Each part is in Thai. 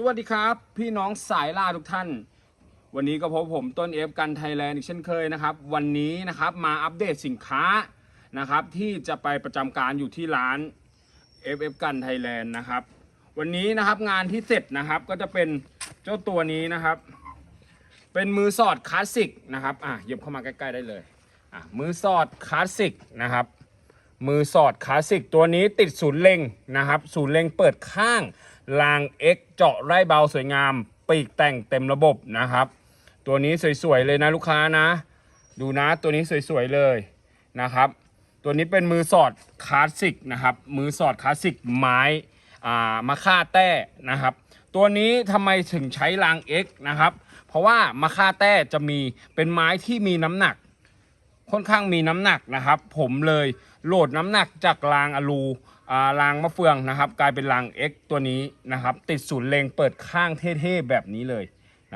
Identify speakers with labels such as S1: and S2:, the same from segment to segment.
S1: สวัสดีครับ พี่น้องสายล่าทุกท่าน วันนี้ก็พบผมต้นเอฟกันไทยแลนด์อีกเช่นเคยนะครับ วันนี้นะครับมาอัปเดตสินค้านะครับ ที่จะไปประจำการอยู่ที่ร้าน FF กันไทยแลนด์นะครับ วันนี้นะครับงานที่เสร็จนะครับก็จะเป็นเจ้าตัวนี้นะครับ เป็นมือสอดคลาสสิกนะครับอะเหยียบเข้ามาใกล้ๆได้เลยอะมือสอดคลาสสิกนะครับ มือสอดคลาสสิกตัวนี้ติดศูนย์เล็งนะครับศูนย์เล็งเปิดข้างราง X เจาะไร่เบาสวยงาม ปีกแต่งเต็มระบบนะครับ ตัวนี้สวยๆเลยนะลูกค้านะ ดูนะตัวนี้สวยๆเลยนะครับ ตัวนี้เป็นมือสอดคลาสสิกนะครับ มือสอดคลาสสิกไม้อ่ามาค่าแต้นะครับ ตัวนี้ทำไมถึงใช้ราง X นะครับ เพราะว่ามาค่าแต้จะมีเป็นไม้ที่มีน้ำหนัก ค่อนข้างมีน้ำหนักนะครับ ผมเลย โหลดน้ำหนักจากรางอลูอ่ารางมะเฟืองนะครับ กลายเป็นราง X ตัวนี้นะครับ ติดศูนย์เลงเปิดข้างเท่ๆแบบนี้เลย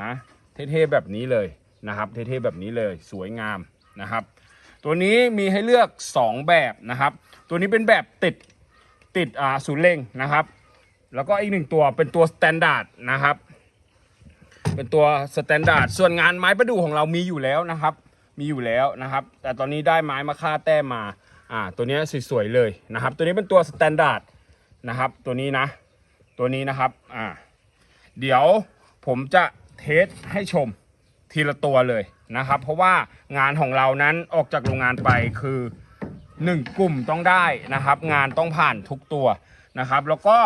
S1: นะเท่ๆแบบนี้เลยนะครับ เท่ๆแบบนี้เลยสวยงามนะครับ ตัวนี้มีให้เลือก 2 แบบนะครับ ตัวนี้เป็นแบบติดติดศูนย์เลงนะครับ แล้วก็อีกหนึ่งตัวเป็นตัวสแตนดาร์ดนะครับ เป็นตัวสแตนดาร์ดส่วนงานไม้ประดู่ของเรามีอยู่แล้วนะครับ มีอยู่แล้วนะครับ แต่ตอนนี้ได้ไม้มาค่าแต้มมา อ่าตัวนี้สวยๆเลยนะครับ ตัวนี้เป็นตัวสแตนดาร์ดนะครับ ตัวนี้นะ ตัวนี้นะครับอ่าเดี๋ยวผมจะเทสให้ชมทีละตัวเลยนะครับ เพราะว่างานของเรานั้นออกจากโรงงานไปคือ 1 กลุ่มต้องได้นะครับ งานต้องผ่านทุกตัวนะครับ แล้วก็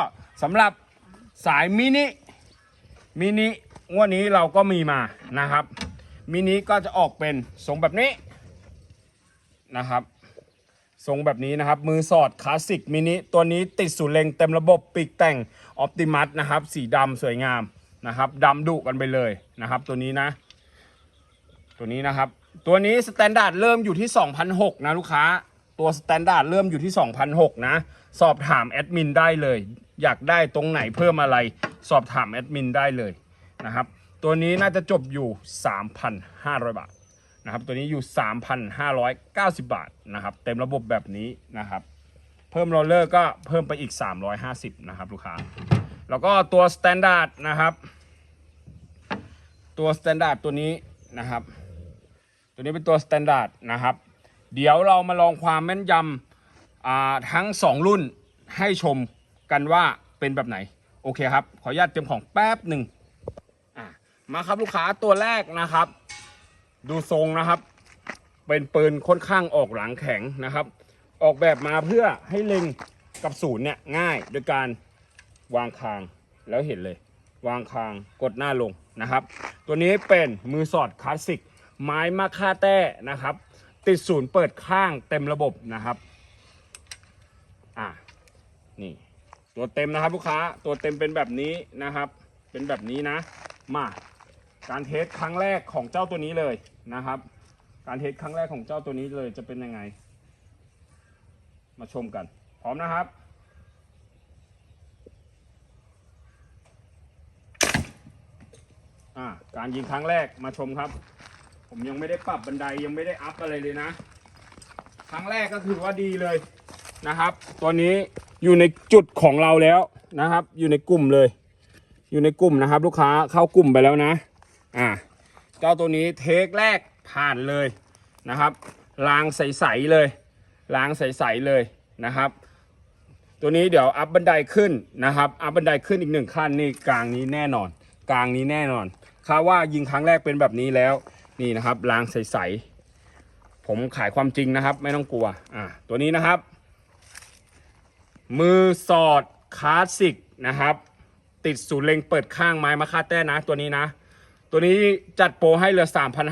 S1: สำหรับสายมินิมินิงวดนี้เราก็มีมานะครับมินิก็จะออกเป็นทรงแบบนี้นะครับ ทรงแบบนี้นะครับ มือสอดคลาสสิกมินิตัวนี้ติดสูเลงเต็มระบบปีกแต่งออ t ติมัสนะครับ สีดำสวยงามนะครับดำดุกันไปเลยนะครับ ตัวนี้นะ ตัวนี้นะครับ ตัวนี้สแตนดาร์ดเริ่มอยู่ที่2,006นะลูกค้า ตัวสแตนดาร์ดเริ่มอยู่ที่2,006นะ สอบถามแอดมินได้เลย อยากได้ตรงไหนเพิ่มอะไร สอบถามแอดมินได้เลยนะครับ ตัวนี้น่าจะจบอยู่ 3,500 บาท นะครับตัวนี้อยู่ 3,590 บาทนะครับเต็มระบบแบบนี้นะครับ เพิ่มโรลเลอร์ก็เพิ่มไปอีก 350นะครับลูกค้า แล้วก็ตัวสแตนดาร์ดนะครับ ตัวสแตนดาร์ดตัวนี้นะครับ ตัวนี้เป็นตัวสแตนดาร์ดนะครับ เดี๋ยวเรามาลองความแม่นยำทั้ง 2 รุ่นให้ชมกันว่าเป็นแบบไหน โอเคครับ ขออนุญาตเตรียมของแป๊บหนึ่งมาครับลูกค้าตัวแรกนะครับ ดูทรงนะครับ เป็นปืนค่อนข้างออกหลังแข็งนะครับ ออกแบบมาเพื่อให้เล็งกับศูนย์เนี่ยง่ายโดยการวางคางแล้วเห็นเลย วางคางกดหน้าลงนะครับ ตัวนี้เป็นมือสอดคลาสสิก ไม้มาค่าแต้นะครับ ติดศูนย์เปิดข้างเต็มระบบนะครับอ่านี่ตัวเต็มนะครับลูกค้าตัวเต็มเป็นแบบนี้นะครับ เป็นแบบนี้นะ มาการเทสครั้งแรกของเจ้าตัวนี้เลย นะครับ การเทสครั้งแรกของเจ้าตัวนี้เลยจะเป็นยังไง มาชมกัน พร้อมนะครับการยิงครั้งแรกมาชมครับ ผมยังไม่ได้ปรับบันไดยังไม่ได้อัพอะไรเลยนะ ครั้งแรกก็คือว่าดีเลยนะครับ ตัวนี้อยู่ในจุดของเราแล้วนะครับ อยู่ในกลุ่มเลย อยู่ในกลุ่มนะครับ ลูกค้าเข้ากลุ่มไปแล้วนะ อ่า เจ้าตัวนี้เทคแรกผ่านเลยนะครับรางใสๆเลยรางใสๆเลยนะครับ ตัวนี้เดี๋ยวอัพบันไดขึ้นนะครับ อัพบันไดขึ้นอีกหนึ่งขั้นนี่กลางนี้แน่นอน กลางนี้แน่นอนคาว่ายิงครั้งแรกเป็นแบบนี้แล้วนี่นะครับรางใสๆผมขายความจริงนะครับ ไม่ต้องกลัวอ่าตัวนี้นะครับ มือสอดคลาสสิกนะครับ ติดศูนย์เล็งเปิดข้างไม้มาคาแต้นะตัวนี้นะ ตัวนี้จัดโปรให้เหลือ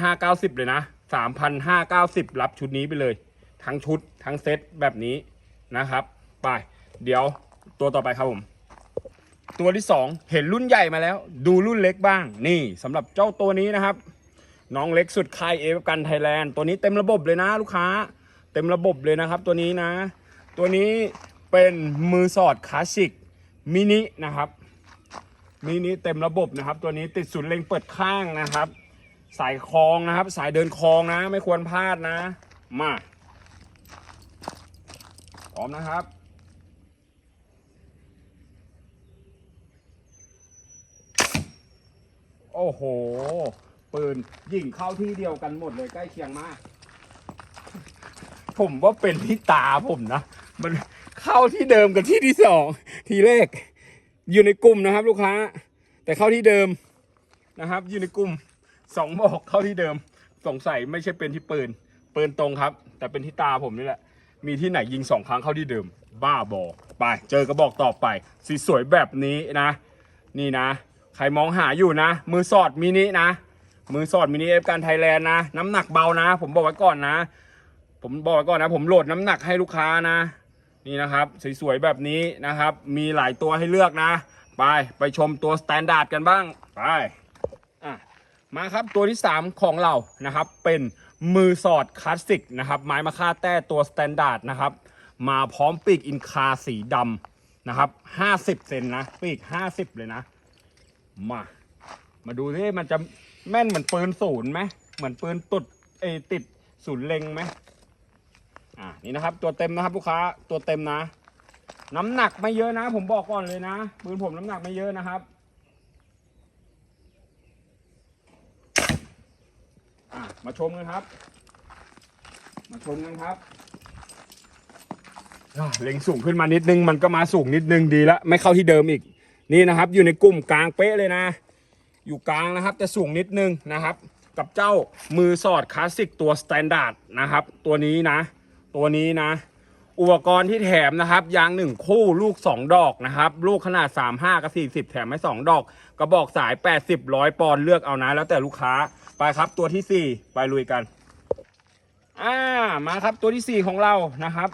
S1: 3,590 เลยนะ 3,590 รับชุดนี้ไปเลย ทั้งชุดทั้งเซตแบบนี้นะครับ ไป เดี๋ยวตัวต่อไปครับผม ตัวที่ 2 เห็นรุ่นใหญ่มาแล้ว ดูรุ่นเล็กบ้าง นี่สำหรับเจ้าตัวนี้นะครับ น้องเล็กสุดค่ายเอฟกันไทยแลนด์ตัวนี้เต็มระบบเลยนะลูกค้า เต็มระบบเลยนะครับ ตัวนี้นะ ตัวนี้เป็นมือสอดคลาสสิกมินินะครับ มินิเต็มระบบนะครับ ตัวนี้ติดศูนย์เล็งเปิดข้างนะครับ สายคลองนะครับ สายเดินคลองนะ ไม่ควรพลาดนะ มาพร้อมนะครับโอ้โห ปืนยิงเข้าที่เดียวกันหมดเลยใกล้เคียงมาก ผมว่าเป็นที่ตาผมนะ มันเข้าที่เดิมกับที่ที่สอง ทีแรก อยู่ในกลุ่มนะครับ ลูกค้า แต่เข้าที่เดิมนะครับ อยู่ในกลุ่มสองบอกเข้าที่เดิม สงสัยไม่ใช่เป็นที่ปืนปืนตรงครับ แต่เป็นที่ตาผมนี่แหละ มีที่ไหนยิงสองครั้งเข้าที่เดิม บ้าบอไปเจอกระบอกต่อไป สีสวยแบบนี้นะ นี่นะ ใครมองหาอยู่นะ มือสอดมินินะ มือสอดมินิเอฟการไทยแลนด์นะ น้ำหนักเบานะ ผมบอกไว้ก่อนนะ ผมบอกไว้ก่อนนะ ผมโหลดน้ำหนักให้ลูกค้านะ นี่นะครับสวยๆแบบนี้นะครับ มีหลายตัวให้เลือกนะ ไปไปชมตัวสแตนดาร์ดกันบ้างไปอะมาครับตัวที่ 3 ของเรานะครับ เป็นมือสอดคลาสสิกนะครับ ไม้มะค่าแต้ตัวสแตนดาร์ดนะครับ มาพร้อมปีกอินคาสีดำนะครับ 50 เซนนะปีก 50 เลยนะ มา มาดูที่มันจะแม่นเหมือนปืนศูนย์ไหมเหมือนปืนตุดเอติดศูนย์เล็งไหม อ่านี่นะครับ ตัวเต็มนะครับลูกค้าตัวเต็มนะ น้ำหนักไม่เยอะนะ ผมบอกก่อนเลยนะปืนผมน้ำหนักไม่เยอะนะครับอะมาชมกันครับ มาชมกันครับอะเล็งสูงขึ้นมานิดนึงมันก็มาสูงนิดนึงดีแล้วไม่เข้าที่เดิมอีก นี่นะครับ อยู่ในกลุ่มกลางเป๊ะเลยนะ อยู่กลางนะครับแต่สูงนิดนึงนะครับ กับเจ้ามือสอดคลาสสิกตัวสแตนดาร์ดนะครับ ตัวนี้นะ ตัวนี้นะ อุปกรณ์ที่แถมนะครับ ยางหนึ่งคู่ลูก2ดอกนะครับ ลูกขนาด 35 กับ 40 แถมให้2ดอก กระบอกสาย 80ร้อยปอนด์เลือกเอานะ แล้วแต่ลูกค้าไปครับตัวที่ 4 ไปลุยกัน อ่ามาครับตัวที่ 4 ของเรานะครับ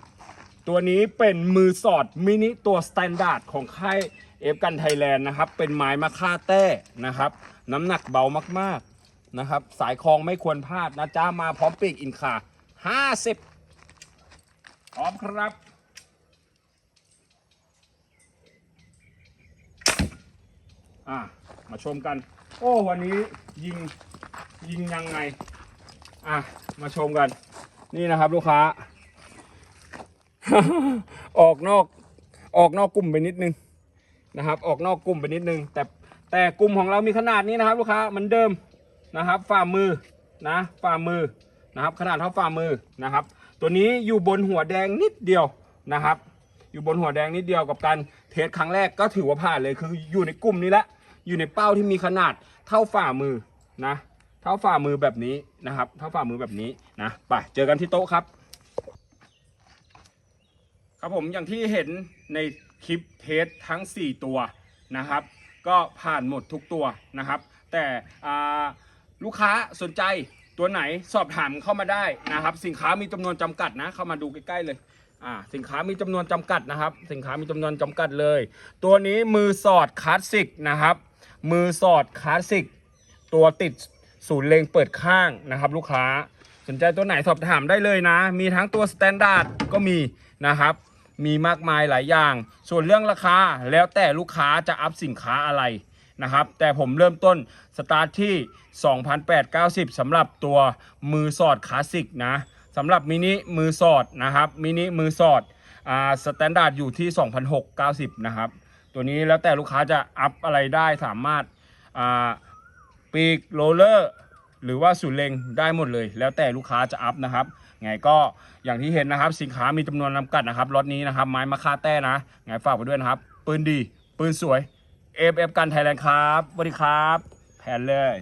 S1: ตัวนี้เป็นมือสอดมินิตัวสแตนดาร์ดของค่ายเอฟกันไทยแลนด์นะครับ เป็นไม้มะค่าแต้นะครับ น้ำหนักเบามากๆนะครับ สายคลองไม่ควรพลาดนะจ้ามาพร้อมปีกอินคา50 ร้อมครับ อะ มาชมกัน โอ้วันนี้ยิงยิงยังไง อะ มาชมกัน นี่นะครับลูกค้า ออกนอกออกนอกกลุ่มไปนิดนึงนะครับ ออกนอกกลุ่มไปนิดนึง แต่แต่กลุ่มของเรามีขนาดนี้นะครับ ลูกค้าเหมือนเดิมนะครับ ฝ่ามือนะ ฝ่ามือนะครับ ขนาดเท่าฝ่ามือนะครับ ตัวนี้อยู่บนหัวแดงนิดเดียวนะครับ อยู่บนหัวแดงนิดเดียวกับการเทสครั้งแรกก็ถือว่าผ่านเลยคืออยู่ในกลุ่มนี้แหละอยู่ในเป้าที่มีขนาดเท่าฝ่ามือนะเท่าฝ่ามือแบบนี้นะครับ เท่าฝ่ามือแบบนี้นะไปเจอกันที่โต๊ะครับ ครับผมอย่างที่เห็นในคลิปเทสทั้ง 4 ตัวนะครับ ก็ผ่านหมดทุกตัวนะครับ แต่ลูกค้าสนใจ ตัวไหนสอบถามเข้ามาได้นะครับ สินค้ามีจำนวนจำกัดนะ เข้ามาดูใกล้ๆเลยอ่าสินค้ามีจำนวนจำกัดนะครับ สินค้ามีจำนวนจำกัดเลย ตัวนี้มือสอดคลาสสิกนะครับ มือสอดคลาสสิกตัวติดศูนย์เลงเปิดข้างนะครับ ลูกค้าสนใจตัวไหนสอบถามได้เลยนะ มีทั้งตัวสแตนดาร์ดก็มีนะครับ มีมากมายหลายอย่าง ส่วนเรื่องราคาแล้วแต่ลูกค้าจะอัพสินค้าอะไร นะครับ แต่ผมเริ่มต้นสตาร์ทที่ 2,890สำหรับตัวมือสอดคลาสสิกนะสำหรับมินิมือสอดนะครับมินิมือสอดอ่าสแตนดาร์ดอยู่ที่ 2,690นะครับ ตัวนี้แล้วแต่ลูกค้าจะอัพอะไรได้สามารถอ่าปีกโรลเลอร์หรือว่าสูนเลงได้หมดเลย แล้วแต่ลูกค้าจะอัพนะครับไงก็อย่างที่เห็นนะครับ สินค้ามีจำนวนจำกัดนะครับรถนี้นะครับ ไม้มะค่าแต้นะไงฝากไปด้วยนะครับ ปืนดี ปืนสวย เอฟเอฟกันไทยแลนด์ครับสวัสดีครับ แผนเลย